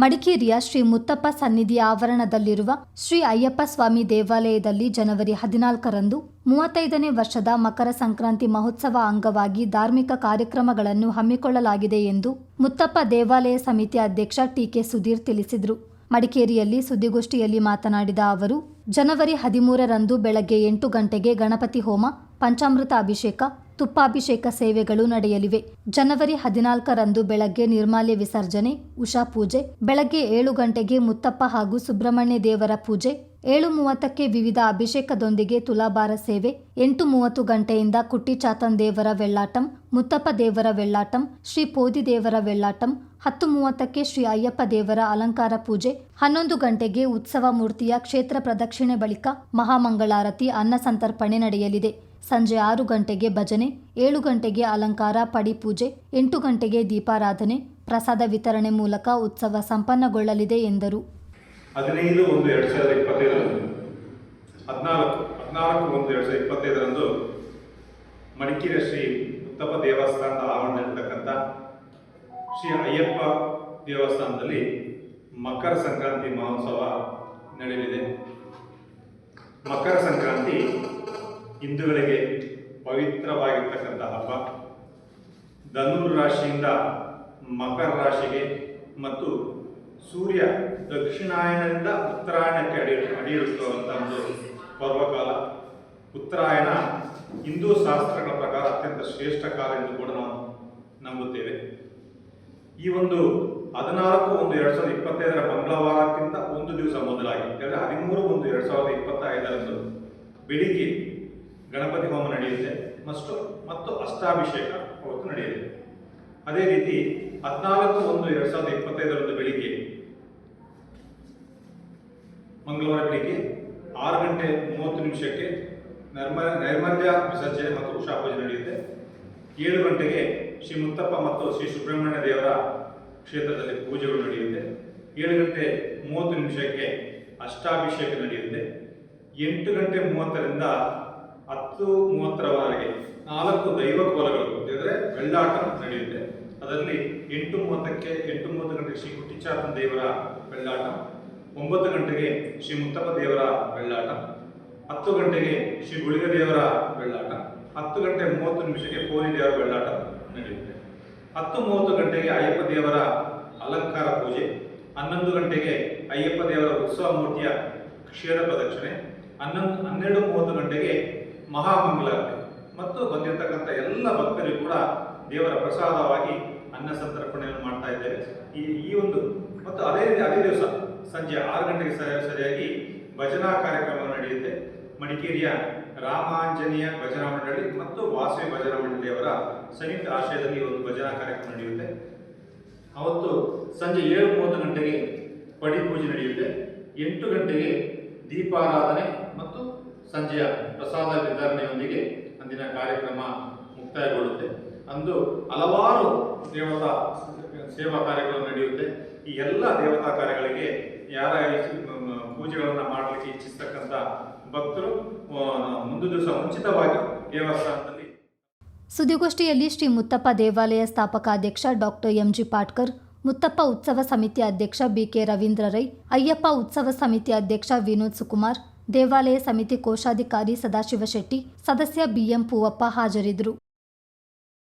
ಮಡಿಕೇರಿಯ ಶ್ರೀ ಮುತ್ತಪ್ಪ ಸನ್ನಿಧಿಯ ಆವರಣದಲ್ಲಿರುವ ಶ್ರೀ ಅಯ್ಯಪ್ಪ ಸ್ವಾಮಿ ದೇವಾಲಯದಲ್ಲಿ ಜನವರಿ ಹದಿನಾಲ್ಕರಂದು ಮೂವತ್ತೈದನೇ ವರ್ಷದ ಮಕರ ಸಂಕ್ರಾಂತಿ ಮಹೋತ್ಸವ ಅಂಗವಾಗಿ ಧಾರ್ಮಿಕ ಕಾರ್ಯಕ್ರಮಗಳನ್ನು ಹಮ್ಮಿಕೊಳ್ಳಲಾಗಿದೆ ಎಂದು ಮುತ್ತಪ್ಪ ದೇವಾಲಯ ಸಮಿತಿ ಅಧ್ಯಕ್ಷ ಟಿಕೆ ಸುಧೀರ್ ತಿಳಿಸಿದರು. ಮಡಿಕೇರಿಯಲ್ಲಿ ಸುದ್ದಿಗೋಷ್ಠಿಯಲ್ಲಿ ಮಾತನಾಡಿದ ಅವರು, ಜನವರಿ ಹದಿಮೂರರಂದು ಬೆಳಗ್ಗೆ ಎಂಟು ಗಂಟೆಗೆ ಗಣಪತಿ ಹೋಮ, ಪಂಚಾಮೃತ ಅಭಿಷೇಕ ತುಪ್ಪಾಭಿಷೇಕ ಸೇವೆಗಳು ನಡೆಯಲಿವೆ. ಜನವರಿ ಹದಿನಾಲ್ಕರಂದು ಬೆಳಗ್ಗೆ ನಿರ್ಮಾಲ್ಯ ವಿಸರ್ಜನೆ, ಉಷಾ ಪೂಜೆ, ಬೆಳಗ್ಗೆ ಏಳು ಗಂಟೆಗೆ ಮುತ್ತಪ್ಪ ಹಾಗೂ ಸುಬ್ರಹ್ಮಣ್ಯ ದೇವರ ಪೂಜೆ, ಏಳು ಮೂವತ್ತಕ್ಕೆ ವಿವಿಧ ಅಭಿಷೇಕದೊಂದಿಗೆ ತುಲಾಭಾರ ಸೇವೆ, ಎಂಟು ಮೂವತ್ತು ಗಂಟೆಯಿಂದ ಕುಟ್ಟಿಚಾತನ್ ದೇವರ ವೆಳ್ಳಾಟಂ, ಮುತ್ತಪ್ಪ ದೇವರ ವೆಳ್ಳಾಟಂ, ಶ್ರೀ ಪೋದಿ ದೇವರ ವೆಳ್ಳಾಟಂ, ಹತ್ತು ಮೂವತ್ತಕ್ಕೆ ಶ್ರೀ ಅಯ್ಯಪ್ಪ ದೇವರ ಅಲಂಕಾರ ಪೂಜೆ, ಹನ್ನೊಂದು ಗಂಟೆಗೆ ಉತ್ಸವ ಮೂರ್ತಿಯ ಕ್ಷೇತ್ರ ಪ್ರದಕ್ಷಿಣೆ ಬಳಿಕ ಮಹಾಮಂಗಳಾರತಿ, ಅನ್ನ ಸಂತರ್ಪಣೆ ನಡೆಯಲಿದೆ. ಸಂಜೆ ಆರು ಗಂಟೆಗೆ ಭಜನೆ, ಏಳು ಗಂಟೆಗೆ ಅಲಂಕಾರ ಪಡಿಪೂಜೆ ಎಂಟು ಗಂಟೆಗೆ ದೀಪಾರಾಧನೆ, ಪ್ರಸಾದ ವಿತರಣೆ ಮೂಲಕ ಉತ್ಸವ ಸಂಪನ್ನಗೊಳ್ಳಲಿದೆ ಎಂದರು. ಹದಿನೈದು ಒಂದು ಎರಡು ಸಾವಿರದ ಇಪ್ಪತ್ತೈದರಂದು, ಹದಿನಾಲ್ಕು ಹದಿನಾಲ್ಕು ಒಂದು ಎರಡು ಸಾವಿರದ ಇಪ್ಪತ್ತೈದರಂದು ಮಡಿಕೇರಿ ಶ್ರೀ ಉತ್ತಪ್ಪ ದೇವಸ್ಥಾನದ ಆವರಣದಲ್ಲಿರ್ತಕ್ಕಂಥ ಶ್ರೀ ಅಯ್ಯಪ್ಪ ದೇವಸ್ಥಾನದಲ್ಲಿ ಮಕರ ಸಂಕ್ರಾಂತಿ ಮಹೋತ್ಸವ ನಡೆಯಲಿದೆ. ಮಕರ ಸಂಕ್ರಾಂತಿ ಹಿಂದೂಗಳಿಗೆ ಪವಿತ್ರವಾಗಿರ್ತಕ್ಕಂಥ ಹಬ್ಬ. ಧನುರ್ ರಾಶಿಯಿಂದ ಮಕರ ರಾಶಿಗೆ ಮತ್ತು ಸೂರ್ಯ ದಕ್ಷಿಣಾಯನದಿಂದ ಉತ್ತರಾಯಣಕ್ಕೆ ಅಡಿ ಅಡಿಯಿರುತ್ತಿರುವಂಥ ಒಂದು ಪರ್ವಕಾಲ. ಉತ್ತರಾಯಣ ಹಿಂದೂ ಶಾಸ್ತ್ರಗಳ ಪ್ರಕಾರ ಅತ್ಯಂತ ಶ್ರೇಷ್ಠ ಕಾಲ ಎಂದು ಕೂಡ ನಾವು ನಂಬುತ್ತೇವೆ. ಈ ಒಂದು ಹದಿನಾಲ್ಕು ಒಂದು ಎರಡು ಸಾವಿರದ ಇಪ್ಪತ್ತೈದರ ಮಂಗಳವಾರಕ್ಕಿಂತ ಒಂದು ದಿವಸ ಮೊದಲಾಗಿ ಹದಿಮೂರು ಒಂದು ಎರಡು ಸಾವಿರದ ಇಪ್ಪತ್ತೈದರಂದು ಬೆಳಿಗ್ಗೆ ಗಣಪತಿ ಹೋಮ ನಡೆಯುತ್ತೆ ಮತ್ತು ಮತ್ತು ಅಷ್ಟಾಭಿಷೇಕ ಅವತ್ತು ನಡೆಯುತ್ತೆ. ಅದೇ ರೀತಿ ಹದಿನಾಲ್ಕು ಒಂದು ಎರಡ್ ಸಾವಿರದ ಇಪ್ಪತ್ತೈದರಂದು ಬೆಳಿಗ್ಗೆ, ಮಂಗಳವಾರ ಬೆಳಿಗ್ಗೆ ಆರು ಗಂಟೆ ಮೂವತ್ತು ನಿಮಿಷಕ್ಕೆ ನೈರ್ಮ, ನೈರ್ಮಲ್ಯ ವಿಸರ್ಜನೆ ಮತ್ತು ಉಷಾ ಪೂಜೆ ನಡೆಯುತ್ತೆ. ಏಳು ಗಂಟೆಗೆ ಶ್ರೀ ಮುತ್ತಪ್ಪ ಮತ್ತು ಶ್ರೀ ಸುಬ್ರಹ್ಮಣ್ಯ ದೇವರ ಕ್ಷೇತ್ರದಲ್ಲಿ ಪೂಜೆಗಳು ನಡೆಯುತ್ತೆ. ಏಳು ಗಂಟೆ ಮೂವತ್ತು ನಿಮಿಷಕ್ಕೆ ಅಷ್ಟಾಭಿಷೇಕ ನಡೆಯುತ್ತೆ. ಎಂಟು ಗಂಟೆ ಮೂವತ್ತರಿಂದ ಹತ್ತು ಮೂವತ್ತರವರೆಗೆ ನಾಲ್ಕು ದೈವ ಕೋಲಗಳು ಅಂದರೆ ಬೆಳ್ಳಾಟ ನಡೆಯುತ್ತೆ. ಅದರಲ್ಲಿ ಎಂಟು ಮೂವತ್ತಕ್ಕೆ ಎಂಟು ಮೂವತ್ತು ಗಂಟೆಗೆ ಶ್ರೀ ಕುಟ್ಟಿಚಾತನ ದೇವರ ಬೆಳ್ಳಾಟ, ಒಂಬತ್ತು ಗಂಟೆಗೆ ಶ್ರೀ ಮುತ್ತಪ್ಪ ದೇವರ ಬೆಳ್ಳಾಟ, ಹತ್ತು ಗಂಟೆಗೆ ಶ್ರೀ ಗುಳಿಗ ದೇವರ ಬೆಳ್ಳಾಟ, ಹತ್ತು ಗಂಟೆ ಮೂವತ್ತು ನಿಮಿಷಕ್ಕೆ ಪೋಲಿ ದೇವರ ಬೆಳ್ಳಾಟ ನಡೆಯುತ್ತೆ. ಹತ್ತು ಮೂವತ್ತು ಗಂಟೆಗೆ ಅಯ್ಯಪ್ಪ ದೇವರ ಅಲಂಕಾರ ಪೂಜೆ, ಹನ್ನೊಂದು ಗಂಟೆಗೆ ಅಯ್ಯಪ್ಪ ದೇವರ ಉತ್ಸವ ಮೂರ್ತಿಯ ಕ್ಷೀರ ಪ್ರದಕ್ಷಿಣೆ, ಹನ್ನೊಂದು, ಹನ್ನೆರಡು ಮೂವತ್ತು ಗಂಟೆಗೆ ಮಹಾಮಂಗಳಾರತಿ. ಮತ್ತು ಬಂದಿರತಕ್ಕಂಥ ಎಲ್ಲ ಭಕ್ತರಿಗೂ ಕೂಡ ದೇವರ ಪ್ರಸಾದವಾಗಿ ಅನ್ನ ಸಂತರ್ಪಣೆಯನ್ನು ಮಾಡ್ತಾ ಇದ್ದೇವೆ ಈ ಈ ಒಂದು, ಮತ್ತು ಅದೇ ಅದೇ ದಿವಸ, ಸಂಜೆ ಆರು ಗಂಟೆಗೆ ಸರಿ, ಸರಿಯಾಗಿ ಭಜನಾ ಕಾರ್ಯಕ್ರಮ ನಡೆಯುತ್ತೆ. ಮಡಿಕೇರಿಯ ರಾಮಾಂಜನೇಯ ಭಜನಾ ಮಂಡಳಿ ಮತ್ತು ವಾಸವಿ ಭಜನಾ ಮಂಡಳಿಯವರ ಸಂಯುಕ್ತ ಆಶ್ರಯದಲ್ಲಿ ಒಂದು ಭಜನಾ ಕಾರ್ಯಕ್ರಮ ನಡೆಯುತ್ತೆ. ಅವತ್ತು ಸಂಜೆ ಏಳು ಮೂವತ್ತು ಗಂಟೆಗೆ ಪಡಿ ಪೂಜೆ ನಡೆಯುತ್ತೆ. ಎಂಟು ಗಂಟೆಗೆ ದೀಪಾರಾಧನೆ ಮತ್ತು ಸಂಜೆಯ ಪ್ರಸಾದ ವಿತರಣೆಯೊಂದಿಗೆ ಅಂದಿನ ಕಾರ್ಯಕ್ರಮ ಮುಕ್ತಾಯಗೊಳ್ಳುತ್ತೆ. ಅಂದು ಹಲವಾರು ದೇವತಾ ಸೇವಾ ಕಾರ್ಯಗಳು ನಡೆಯುತ್ತೆ. ಈ ಎಲ್ಲ ದೇವತಾ ಕಾರ್ಯಗಳಿಗೆ ಯಾರ ಪೂಜೆಗಳನ್ನು ಮಾಡಲಿಕ್ಕೆ ಇಚ್ಛಿಸ್ತಕ್ಕಂಥ ಭಕ್ತರು ಒಂದು ದಿವಸ ಮುಂಚಿತವಾಗಿ ದೇವಸ್ಥಾನದಲ್ಲಿ ಸುದ್ದಿಗೋಷ್ಠಿಯಲ್ಲಿ ಶ್ರೀ ಮುತ್ತಪ್ಪ ದೇವಾಲಯ ಸ್ಥಾಪಕ ಅಧ್ಯಕ್ಷ ಡಾಕ್ಟರ್ ಎಂಜಿ ಪಾಟ್ಕರ್, ಮುತ್ತಪ್ಪ ಉತ್ಸವ ಸಮಿತಿ ಅಧ್ಯಕ್ಷ ಬಿಕೆ ರವೀಂದ್ರ ರೈ, ಅಯ್ಯಪ್ಪ ಉತ್ಸವ ಸಮಿತಿ ಅಧ್ಯಕ್ಷ ವಿನೋದ್ ಸುಕುಮಾರ್ ದೇವಾಲಯ ಸಮಿತಿ ಕೋಶಾಧಿಕಾರಿ ಸದಾಶಿವ ಶೆಟ್ಟಿ ಸದಸ್ಯ ಬಿಎಂ ಪೂವಪ್ಪ ಹಾಜರಿದ್ದರು.